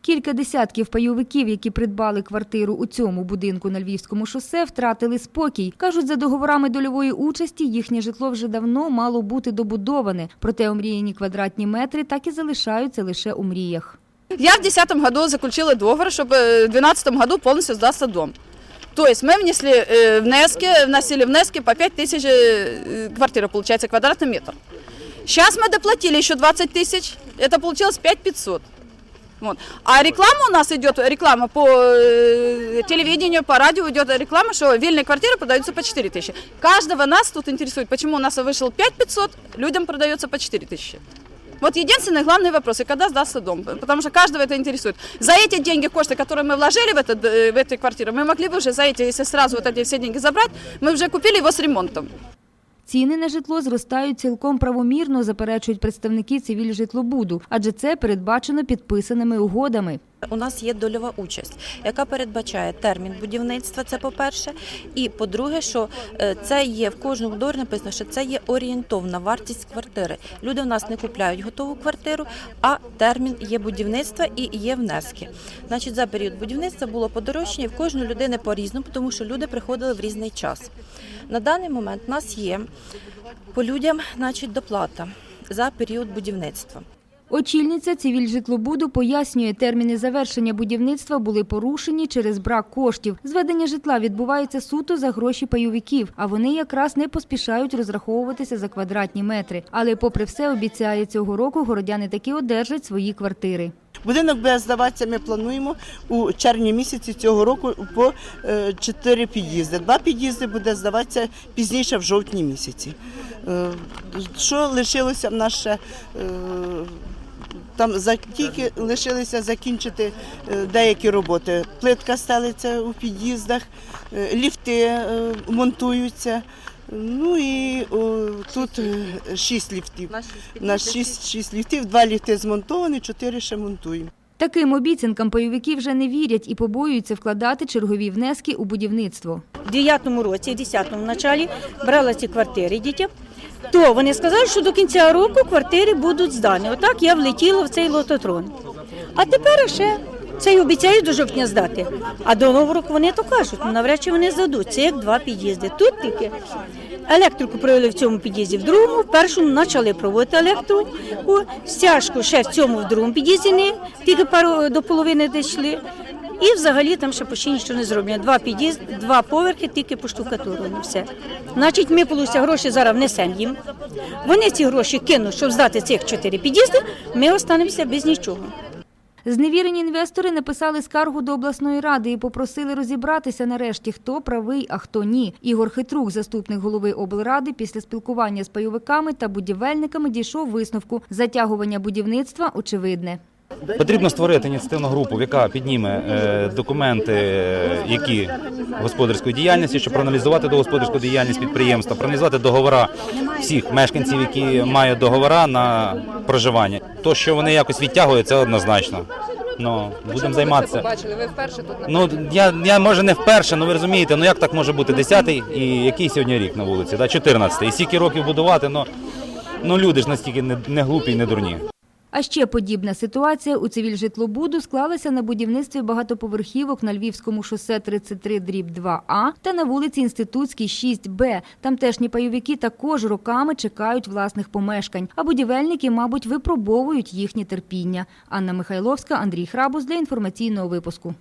Кілька десятків пайовиків, які придбали квартиру у цьому будинку на Львівському шосе, втратили спокій. Кажуть, за договорами дольової участі їхнє житло вже давно мало бути добудоване. Проте омріяні квадратні метри так і залишаються лише у мріях. Я в 2010 году заключила договор, чтобы э, в 2012 году полностью сдаться дом. То есть мы внесли э, внески, вносили внески по 5 тысяч э, квартира, получается, квадратный метр. Сейчас мы доплатили еще 20 тысяч, это получилось 5 500. Вот. А реклама у нас идет, реклама по э, телевидению, по радио идет реклама, что вильные квартиры продаются по 4 тысячи. Каждого нас тут интересует, почему у нас вышел 5 500, людям продается по 4 тысячи. Вот единственный главный вопрос, и когда сдастся дом, потому что каждого это интересует. За эти деньги, кошты, которые мы вложили в, этот, э, в эти квартиры, мы могли бы уже за эти, если сразу вот эти все деньги забрать, мы уже купили его с ремонтом. Ціни на житло зростають цілком правомірно, заперечують представники цивільжитлобуду, адже це передбачено підписаними угодами. У нас є дольова участь, яка передбачає термін будівництва. Це по-перше, і по-друге, що е, це є в кожному договорі написано, що це є орієнтовна вартість квартири. Люди в нас не купляють готову квартиру, а термін є будівництва і є внески. Значить, за період будівництва було подорожчання, в кожної людини по-різному, тому що люди приходили в різний час. На даний момент у нас є по людям, значить, доплата за період будівництва. Очільниця цивільжитлобуду пояснює, терміни завершення будівництва були порушені через брак коштів. Зведення житла відбувається суто за гроші пайовиків, а вони якраз не поспішають розраховуватися за квадратні метри. Але, попри все, обіцяє цього року городяни таки одержать свої квартири. Будинок буде здаватися, ми плануємо у червні місяці цього року по е, чотири під'їзди. Два під'їзди буде здаватися пізніше в жовтні місяці. Е, Що лишилося в нас ще? е, Там за- тільки лишилося закінчити е, деякі роботи. Плитка стелиться у під'їздах, е, ліфти е, монтуються. Ну і о, тут шість ліфтів. У нас шість, шість ліфтів, два ліфти змонтовані, чотири ще монтуємо. Таким обіцянкам пайовики вже не вірять і побоюються вкладати чергові внески у будівництво. в 9-му році, в 10-му в началі брала ці квартири дітям, то вони сказали, що до кінця року квартири будуть здані. Отак я влетіла в цей лототрон. А тепер ще цей обіцяють до жовтня здати. А до нового року вони то кажуть, ну навряд чи вони здадуть. Це як два під'їзди. Тут тільки електрику провели в цьому під'їзді, в другому, в першому почали проводити електрику, стяжку ще в цьому, в другому під'їзді не тільки пару до половини дійшли. І взагалі там ще почти нічого не зроблено. Два під'їзд, два поверхи, тільки поштукатурені. Все. Значить, ми получиться гроші зараз внесемо їм. Вони ці гроші кинуть, щоб здати цих чотири під'їзди. Ми останемося без нічого. Зневірені інвестори написали скаргу до обласної ради і попросили розібратися нарешті, хто правий, а хто ні. Ігор Хитрук, заступник голови облради, після спілкування з пайовиками та будівельниками дійшов висновку. Затягування будівництва очевидне. Потрібно створити ініціативну групу, яка підніме е, документи, е, які господарської діяльності, щоб проаналізувати до господарську діяльність підприємства, проаналізувати договори всіх мешканців, які мають договори на проживання. То, що вони якось відтягують, це однозначно. Ну, будемо займатися. Бачили, ви вперше тут Ну я, я може не вперше, ну ви розумієте, ну як так може бути 10-й і який сьогодні рік на вулиці, да, 14-й. І скільки років будувати, ну, ну люди ж настільки не, не глупі і не дурні. А ще подібна ситуація у цивільжитлобуду склалася на будівництві багатоповерхівок на Львівському шосе 33 дріб 2А та на вулиці Інститутській 6Б. Тамтешні пайовики також роками чекають власних помешкань, а будівельники, мабуть, випробовують їхнє терпіння. Анна Михайловська, Андрій Храбус для інформаційного випуску.